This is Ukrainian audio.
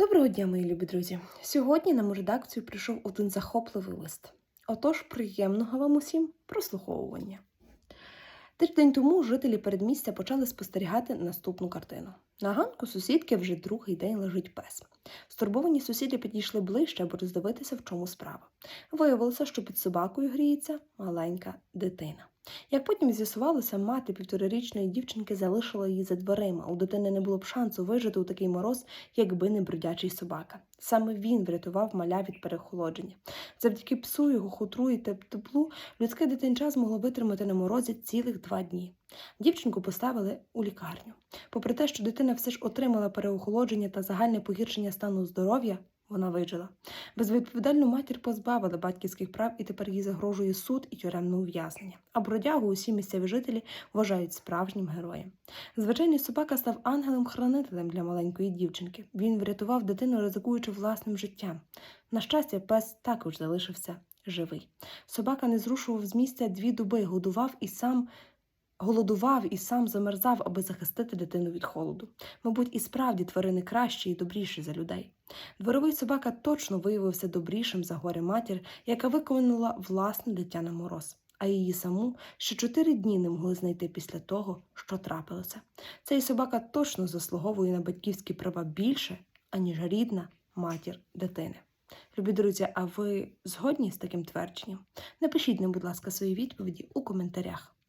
Доброго дня, мої любі друзі! Сьогодні нам у редакцію прийшов один захопливий лист. Отож, приємного вам усім прослуховування. Тиждень тому жителі передмістя почали спостерігати наступну картину. На ганку сусідки вже другий день лежить пес. Стурбовані сусіди підійшли ближче, аби роздивитися, в чому справа. Виявилося, що під собакою гріється маленька дитина. Як потім з'ясувалося, мати півторарічної дівчинки залишила її за дверима. У дитини не було б шансу вижити у такий мороз, якби не бродячий собака. Саме він врятував маля від перехолодження. Завдяки псу, його хутру і теплу людське дитинча змогло витримати на морозі цілих два дні. Дівчинку поставили у лікарню. Попри те, що дитина все ж отримала переохолодження та загальне погіршення стану здоров'я, вона вижила. Безвідповідальну матір позбавили батьківських прав і тепер їй загрожує суд і тюремне ув'язнення. А бродягу усі місцеві жителі вважають справжнім героєм. Звичайний собака став ангелом-хранителем для маленької дівчинки. Він врятував дитину, ризикуючи власним життям. На щастя, пес також залишився живий. Собака не зрушував з місця дві доби, годував і сам. Голодував і сам замерзав, аби захистити дитину від холоду. Мабуть, і справді тварини кращі і добріші за людей. Дворовий собака точно виявився добрішим за горе матір, яка виконала власне дитя на мороз, а її саму ще чотири дні не могли знайти після того, що трапилося. Цей собака точно заслуговує на батьківські права більше, аніж рідна матір дитини. Любі друзі, а ви згодні з таким твердженням? Напишіть нам, будь ласка, свої відповіді у коментарях.